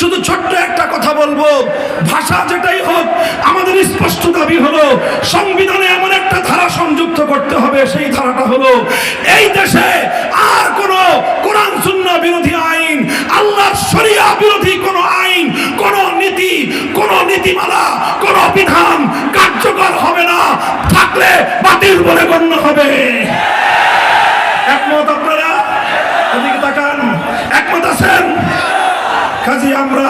শুধু ছোট্ট একটা কথা বলব। ভাষা যেটাই হোক, আমাদের স্পষ্ট দাবি হলো, সংবিধানে এমন একটা ধারা সংযুক্ত করতে হবে, সেই ধারাটা হলো, এই দেশে আর কোনো কোরআন শূন্য বিরোধী আইন, আল্লাহর শরিয়া বিরোধী কোনো আইন, কোনো নীতি, কোনো নীতিমালা, কোনো বিধান কার্যকর হবে না, থাকলে বাতিল বলে গণ্য হবে একমত আপনারা এদিকে তাকান একমত আছেন কাজে আমরা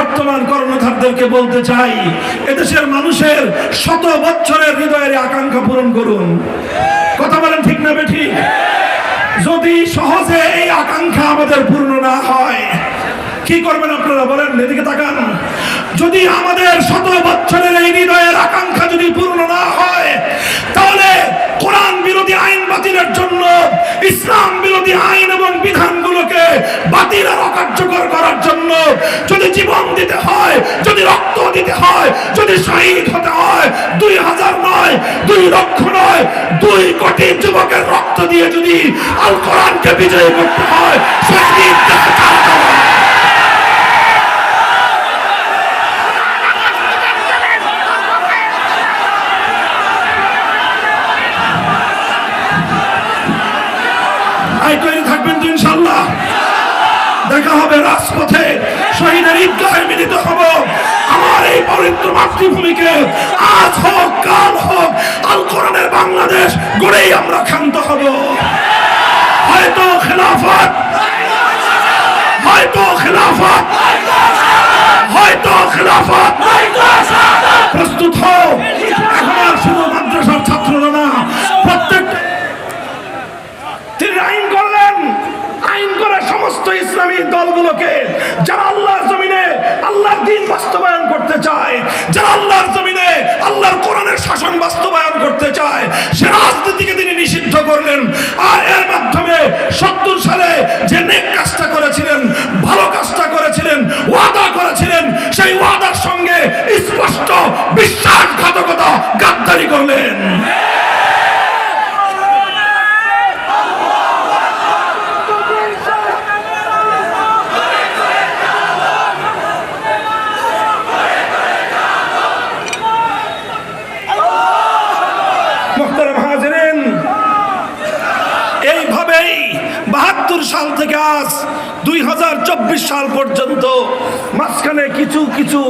বর্তমান কর্ণধারদেরকে বলতে চাই, এদেশের মানুষের শত বছরের হৃদয়ের আকাঙ্ক্ষা পূরণ করুন। কথা বলেন ঠিক না বেঠি? যদি সহজে এই আকাঙ্ক্ষা আমাদের পূর্ণ না হয়, কি করবেন আপনারা বলেন? এদিকে তাকান। যদি আমাদের শত বছরের দুই লক্ষ নয়, দুই কোটি যুবকের রক্ত দিয়ে যদি আল কোরআনকে বিজয়ী করতে হয় দেখা হবে রাজপথে। শহীদের ঈদগাহে মিলিত হব। পবিত্র মাতৃভূমিকে আজ হোক, কাল হোক, আল কোরআনের বাংলাদেশ গড়েই আমরা ক্ষান্ত হব। হয়তো খেলাফত হয়তো খেলাফত হয়তো খেলাফত। প্রস্তুত হও, এখন আর শুধু মাদ্রাসার ছাত্ররা না প্রত্যেকটা তিনি আইন করলেন আইন করে সমস্ত ইসলামী দলগুলোকে যারা আল্লাহর জমিনে আল্লাহর দিন বাস্তবায়ন করতে চায়, যারা আল্লাহর জমিনে আল্লাহর কোরআনের শাসন বাস্তবায়ন করতে চায়, সে রাজনীতিকে তিনি নিষিদ্ধ করলেন। আর এর মাধ্যমে সত্তর সালে যে নেক কাজটা করেছিলেন ভালো কাজটা করেছিলেন ওয়াদা করেছিলেন সেই ওয়াদার সঙ্গে স্পষ্ট বিশ্বাসঘাতকতা গাদ্দারি করলেন মোহতারাম হাজরেন এইভাবেই বাহাত্তর সাল থেকে আজ দুই হাজার চব্বিশ সাল পর্যন্ত মাঝখানে কিছু কিছু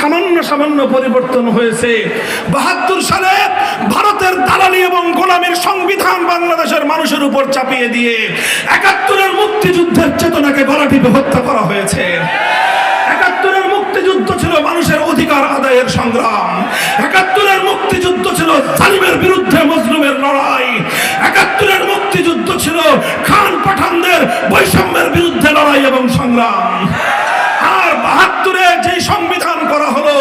সামান্য সামান্য পরিবর্তন হয়েছে। বাহাত্তর সালে ভারতের দালালি এবং গোলামের সংবিধান বাংলাদেশের মানুষের উপর চাপিয়ে দিয়ে একাত্তরের মুক্তিযুদ্ধের চেতনাকে গলা হত্যা করা হয়েছে। একাত্তরের মুক্তিযুদ্ধ ছিল মানুষের অধিকার আদায়ের সংগ্রাম। একাত্তরের মুক্তিযুদ্ধ ছিল জালিমের বিরুদ্ধে মজলুমের লড়াই একাত্তরের মুক্তিযুদ্ধ ছিল খান পাঠানদের বৈষম্যের বিরুদ্ধে লড়াই এবং সংগ্রাম। আর বাহাত্তরের যে সংবিধান করা হলো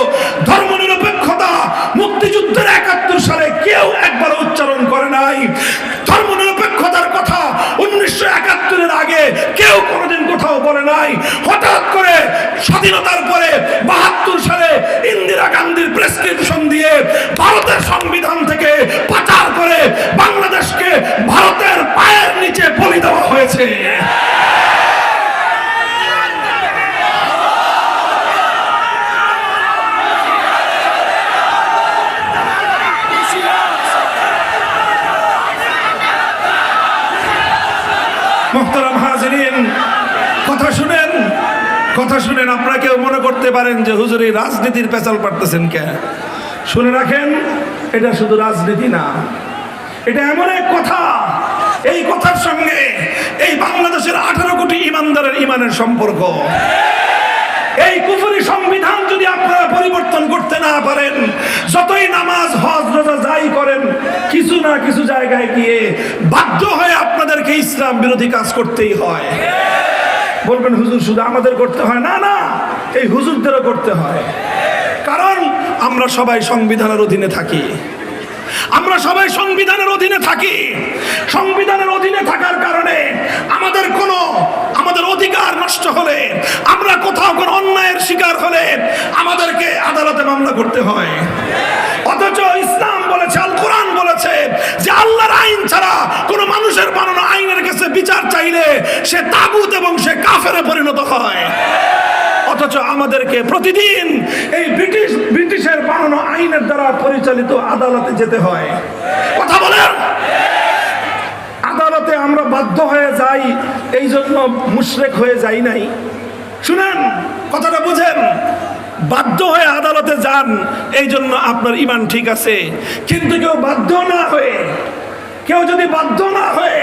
ধর্মনিরপেক্ষতা মুক্তিযুদ্ধের একাত্তর সালে কেউ একবার উচ্চারণ করে নাই ধর্মনিরপেক্ষতার কথা উনিশশো একাত্তরের আগে কেউ কোনোদিন কোথাও বলে নাই হঠাৎ করে স্বাধীনতার পরে বাহাত্তর সালে ইন্দিরা গান্ধীর প্রেসক্রিপশন দিয়ে ভারতের সংবিধান থেকে পাচার করে বাংলাদেশকে ভারতের পায়ের নিচে বলি দেওয়া হয়েছে মোহতারাম হাজরিন, কথা শুনেন কথা শুনেন, আপনারা কেউ মনে করতে পারেন যে হুজুর এই রাজনীতির পেঁচাল পারতেছেন কে? শুনে রাখেন, এটা শুধু রাজনীতি না, এটা এমন এক কথা, এই কথার সঙ্গে এই বাংলাদেশের আঠারো কোটি ইমানদারের ইমানের সম্পর্ক। এই কুফরি সংবিধান যদি আপনারা পরিবর্তন করতে না পারেন, যতই নামাজ, হজ, রোজা যাই করেন, কিছু না কিছু জায়গায় গিয়ে বাধ্য হয়ে আপনাদেরকে ইসলাম বিরোধী কাজ করতেই হয়। বলবেন, হুজুর, শুধু আমাদের করতে হয়? না না, এই হুজুরদেরও করতে হয়। কারণ আমরা সবাই সংবিধানের অধীনে থাকি। আমরা সবাই সংবিধানের অধীনে থাকি। সংবিধানের অধীনে থাকার কারণে আমাদের কোনো শিকার হলে আমাদেরকে আদালতে মামলা করতে হয়। অথচ ইসলাম বলেছে, আল কোরআন বলেছে যে আল্লাহর আইন ছাড়া কোনো মানুষের বানানো আইনের কাছে বিচার চাইলে সে তাগুত এবং সে কাফেরে পরিণত হয়। অথচ আমাদেরকে প্রতিদিন এই ব্রিটিশ, ব্রিটিশের বানানো আইনের দ্বারা পরিচালিত আদালতে যেতে হয়। কথা বলেন? আদালতে আমরা বাধ্য হয়ে যাই এই জন্য মুশরেক হয়ে যাই নাই। শুনেন কথাটা বুঝেন? বাধ্য হয়ে আদালতে যান এই জন্য আপনার ইমান ঠিক আছে। কিন্তু কেউ বাধ্য না হয়ে, কেউ যদি বাধ্য না হয়ে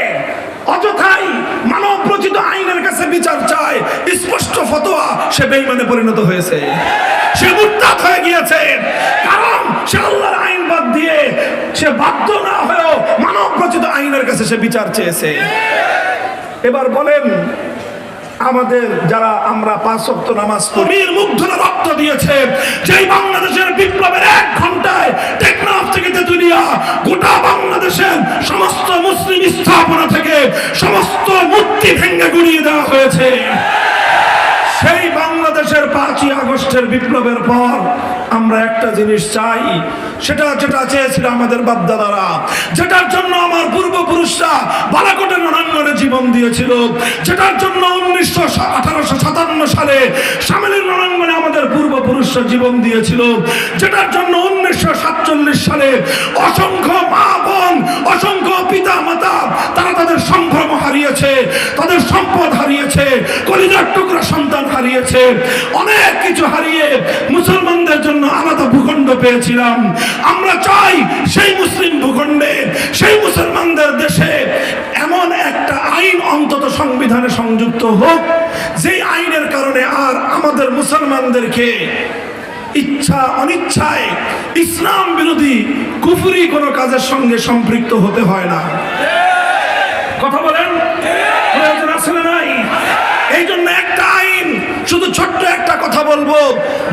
অযথাই মানব রচিত আইনের কাছে বিচার চায়, স্পষ্ট ফতোয়া সে বেইমানে পরিণত হয়েছে। সে মুরতাদ হয়ে গিয়েছে, কারণ সে আল্লাহর আইন বাদ দিয়ে সে বাধ্য না হয়েও মানব রচিত আইনের কাছে সে বিচার চেয়েছে। এবার বলেন আমাদের যারা আমরা পাঁচ অক্ত নামাজ পড়ির মুগ্ধরা রক্ত দিয়েছে। যেই বাংলাদেশের বিপ্লবের এক ঘন্টায় টেকনাফ থেকে তেতুলিয়া, গোটা বাংলাদেশের সমস্ত মুসলিম স্থাপনা থেকে সমস্ত মূর্তি ভেঙে গুড়িয়ে দেওয়া হয়েছে। পাঁচই আগস্টের বিপ্লবের পর আমরা একটা জিনিস চাই, সেটা যেটা চেয়েছিল আমাদের বাপদাদারা, যেটার জন্য আমার পূর্বপুরুষরা বালাকোটের রণাঙ্গনে জীবন দিয়েছিল, যেটার জন্য উনিশশো আঠারোশো সাতান্ন সালে সামিলের রণাঙ্গনে আমাদের পূর্বপুরুষরা জীবন দিয়েছিল, যেটার জন্য উনিশশো সাতচল্লিশ সালে অসংখ্য মা বোন হারিয়েছে, কলিজার টুকরা সন্তান হারিয়েছে, অনেক কিছু হারিয়ে মুসলমানদের জন্য আলাদা ভূখণ্ড পেয়েছিলাম। আমরা চাই সেই মুসলিম ভূখণ্ডে, সেই মুসলমানদের দেশে এমন একটা আইন অন্তত সংবিধানে সংযুক্ত হোক, যেই আইনের কারণে আর আমাদের মুসলমানদেরকে ইচ্ছা, অনিচ্ছায় ইসলাম বিরোধী কুফুরি কোনো কাজের সঙ্গে সম্পৃক্ত হতে হয় না। কথা বলেন প্রয়োজন আছে না নাই এই জন্য একটা আইন শুধু ছোট্ট একটা কথা বলব,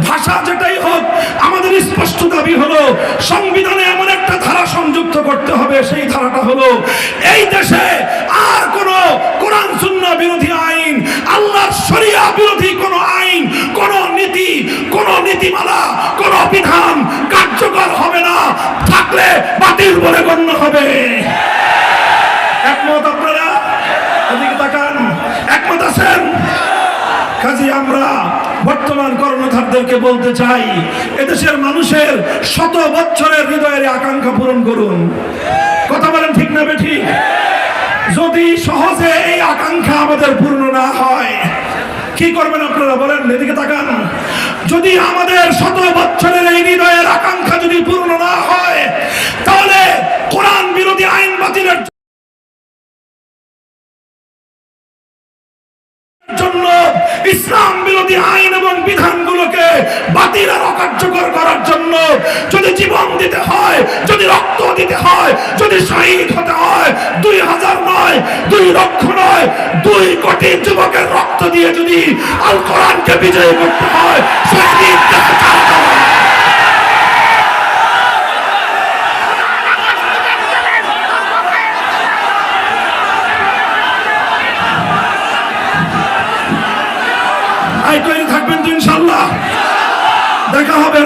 ভাষা যেটাই হোক, আমাদের স্পষ্ট দাবি হলো, সংবিধানে এমন একটা ধারা সংযুক্ত করতে হবে, সেই ধারাটা হলো, এই দেশে আর কোনো কোরআন শূন্য বিরোধী আইন আল্লাহর শরিয়া বিরোধী কোন আইন কোন নীতি কোন নীতিমালা কোন বিধান কার্যকর হবে না থাকলে বাতিল বলে গণ্য হবে একমত আপনারা এদিকে তাকান একমত আছেন কাজে আমরা বর্তমান কর্ণধারদেরকে বলতে চাই, এদেশের মানুষের শত বছরের হৃদয়ের আকাঙ্ক্ষা পূরণ করুন। কথা বলেন ঠিক না বেঠিক যদি সহজে এই আকাঙ্ক্ষা আমাদের পূর্ণ না হয়, কি করবেন আপনারা বলেন? এদিকে তাকান। যদি আমাদের শত বছরের এই হৃদয়ের আকাঙ্ক্ষা যদি পূর্ণ না হয় তাহলে কোরআন বিরোধী আইন বাতিলের জন্য ইসলাম বিরোধী আইন এবং বিধানগুলোকে বাতিল আর অকার্যকর করার জন্য যদি জীবন দিতে হয়, যদি রক্ত দিতে হয়, যদি শহীদ হতে হয়, দুই হাজার নয়, দুই লক্ষ নয়, দুই কোটি যুবকের রক্ত দিয়ে যদি আল কোরআনকে বিজয় করতে হয় শহীদ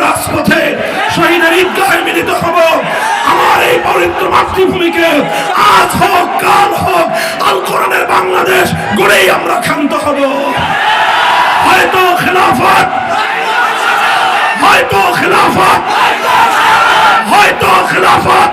রাজপথে শহীদের ঈদগাহে মিলিত হব। আমার এই পবিত্র মাতৃভূমিকে আজ হোক, কাল হোক, আল কোরআনের বাংলাদেশ গড়েই আমরা ক্ষান্ত হব। হয়তো খেলাফত হয়তো খেলাফত হয়তো খেলাফত।